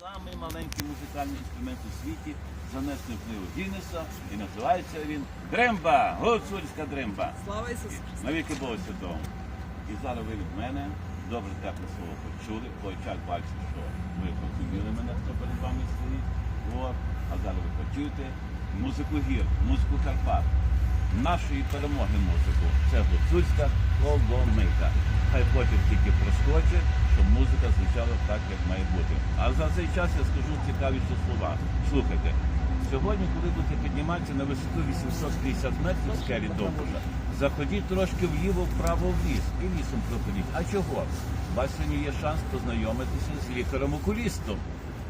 Самий маленький музикальний інструмент у світі занесений в книгу Гіннеса і називається він Дремба, гуцульська дремба. Слава Ісусу! Навіки Богу Святого. І зараз ви від мене добре тепле слово почули, по очах бачу, що ви зрозуміли мене, хто перед вами стоїть. А зараз ви почуєте музику гір, музику Карпат. Нашої перемоги музику. Це гуцульська коломийка. Хай потім тільки проскочить, щоб музика звучала так, як має бути. А за цей час я скажу цікавіші слова. Слухайте, сьогодні, коли будете підніматися на висоту 850 метрів з скелі Довбужа, заходіть трошки вліво, вправо в ліс і лісом проходіть. А чого? У вас сьогодні є шанс познайомитися з лікарем-окулістом.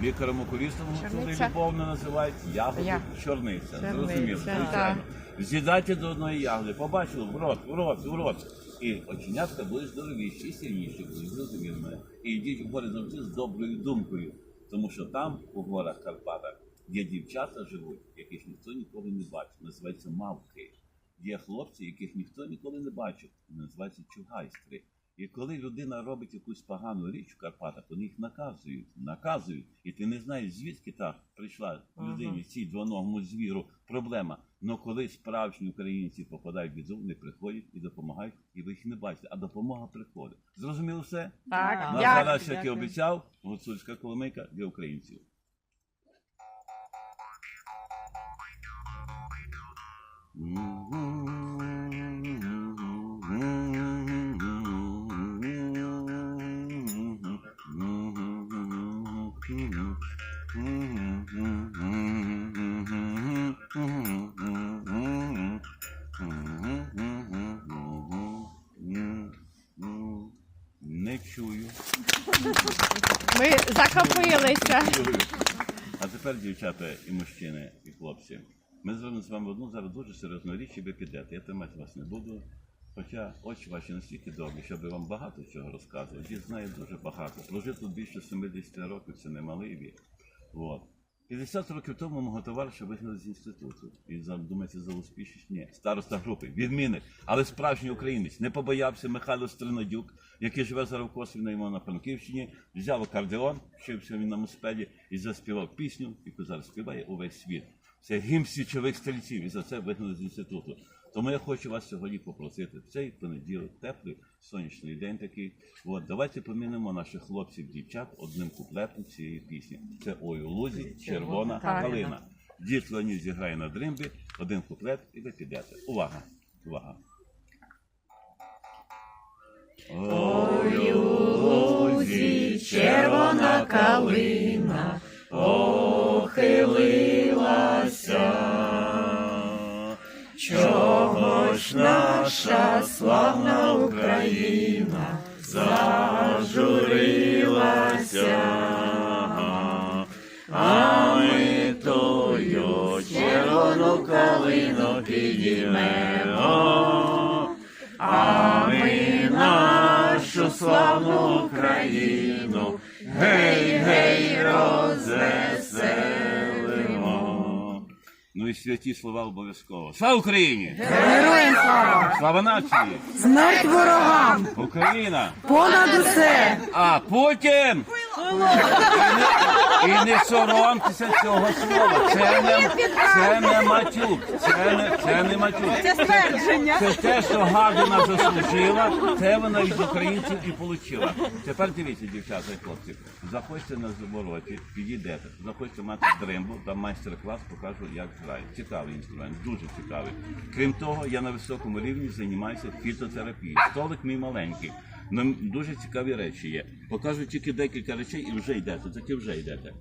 Лікарем-окулістом гуцули Чорниця. любовно називають ягоду Я. чорниця. Зрозуміло, звичайно. З'їдайте до одної ягоди, побачили в рот, в рот, в рот. І оченятка буде здоровіші і сильніші будуть, зрозуміло. І йдіть у гори завжди з доброю думкою. Тому що там, у горах Карпатах, є дівчата живуть, яких ніхто ніколи не бачив. Називаються мавки. Є хлопці, яких ніхто ніколи не бачив. Називаються чугайстри. І коли людина робить якусь погану річ в Карпатах, вони їх наказують, наказують. І ти не знаєш, звідки та прийшла людині, цій двоногому звіру проблема. Но коли справжні українці попадають в біду, вони приходять і допомагають, і ви їх не бачите, а допомога приходить. Зрозуміло все? Так, На зараз, як і обіцяв, гуцульська коломийка для українців. Не чую. Ми захопилися. А тепер, дівчата і мужчини, і хлопці, ми звернемо з вами одну зараз дуже серйозну річ, і ви підете. Я тримати вас не буду. Хоча очі ваші настільки добрі, щоб вам багато чого розказував. Дід знає дуже багато. Служив тут більше 70 років, це не малий вік. От. 50 років тому мого товариша вигнали з інституту. І думаєте, за успішність? Ні. Староста групи, відмінник, але справжній українець. Не побоявся Михайло Стринодюк, який живе зараз в йому на Франківщині, взяв акордеон, вчився він на моспеді і заспівав пісню, яку зараз співає увесь світ. Це гімн січових стрільців, і за це вигнали з інституту. Тому я хочу вас сьогодні попросити в цей понеділок, теплий сонячний день такий. От давайте помінимо наших хлопців, дівчат одним куплетом цієї пісні. Це ой у лузі, червона калина. Дід Леонід зіграє на дримбі, один куплет, і ви підете. Увага! Увага! Ой у лузі, червона калина, охилилася. Ж наша славна Україна зажурилася, а ми тою червону калину підіймемо, а ми нашу славну Україну І святі слова обов'язково. Слава Україні! Героям слава! Слава нації! Смерть ворогам! Україна! Понад усе! А Путін! І не, соромтеся цього слова. Це не, це не матюк. Це не, це не матюк. Це Ствердження! Це те, що гадина заслужила, це вона від українців і отримала. Тепер дивіться, дівчата і хлопці, заходьте на звороті, підійдете, заходьте мати дримбу, там майстер-клас покажу, як грають. Цікавий інструмент, дуже цікавий. Крім того, я на високому рівні займаюся фітотерапією. Столик мій маленький. Ну, дуже цікаві речі є. Покажу тільки декілька речей і вже йдете, таки вже йдете.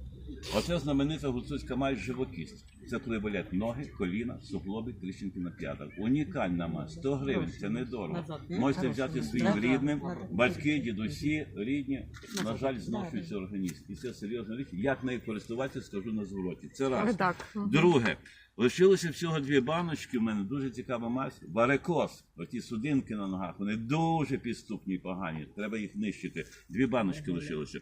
Оце знаменита гуцульська мазь живокість. Це коли болять ноги, коліна, суглоби, тріщинки на п'ятах. Унікальна мазь, 100 гривень, це недорого. Можете взяти своїм рідним, батьки, дідусі, рідні. На жаль, зношується організм. І це серйозна річ. Як нею користуватися, скажу на звороті. Це раз. Друге, лишилося всього дві баночки. У мене дуже цікава мазь. Варикоз. Оті судинки на ногах, вони дуже підступні і погані. Треба їх нищити. Дві баночки лишилося.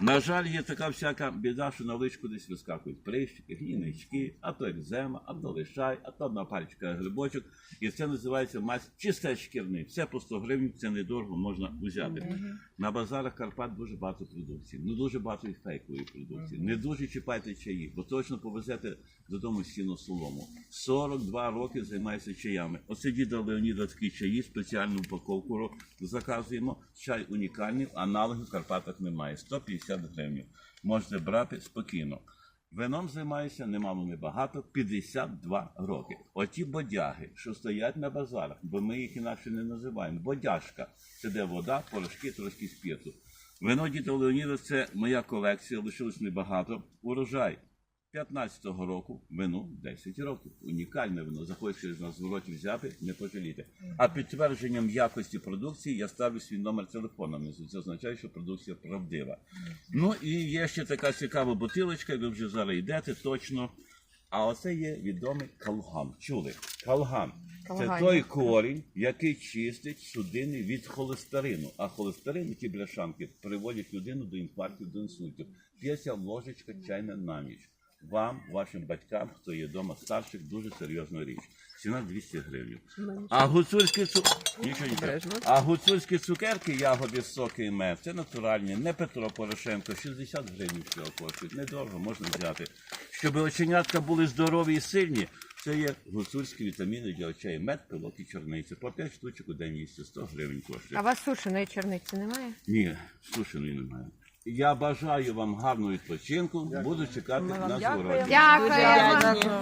На жаль, є така всяка біда, що на личку десь вискакують прищики, гнійнички, а то екзема, а то лишай, а то одна пальчика грибочок. І це називається мазь чисте шкірний. Все по 100 гривень, це недорого можна взяти. На базарах Карпат дуже багато продукції. Ну дуже багато і фейкової продукції. Не дуже чіпайте чаї, бо точно повезете додому сіно солому. 42 роки займаюся чаями. Оце діда Леоніда такі чаї, спеціальну упаковку заказуємо. Чай унікальний, аналогів в Карпатах немає. 150 гривень. Можете брати спокійно. Вином займаюся немало не багато, 52 роки. Оті бодяги, що стоять на базарах, бо ми їх інакше не називаємо. Бодяжка це де вода, порошки, трошки спірту. Вино діда Леоніда це моя колекція, лишилось небагато. Урожай 15-го року, вину 10 років. Унікальне вино. Захочете на звороті взяти, не пожалієте. А підтвердженням якості продукції я ставлю свій номер телефона. Це означає, що продукція правдива. Ну і є ще така цікава бутилочка, ви вже зараз йдете точно. А оце є відомий калган. Чули? Калган. Це той корінь, який чистить судини від холестерину. А холестерин, ті бляшанки, приводять людину до інфарктів, до інсультів. П'ється ложечка чайна на ніч. Вам, вашим батькам, хто є вдома старших, дуже серйозна річ. Ціна 200 гривень. А гуцульські цу... Нічого треба. А гуцульські цукерки, ягоди, соки і мед, це натуральні, не Петро Порошенко, 60 гривень всього коштують. Недорого можна взяти. Щоб оченятка були здорові і сильні, це є гуцульські вітаміни для очей, мед, пилок і чорниці. По 5 штучок у день їсти, 100 гривень А коштує. у вас сушеної чорниці немає? Ні, сушеної немає. Я бажаю вам гарного відпочинку, буду чекати на звороті. Дякую.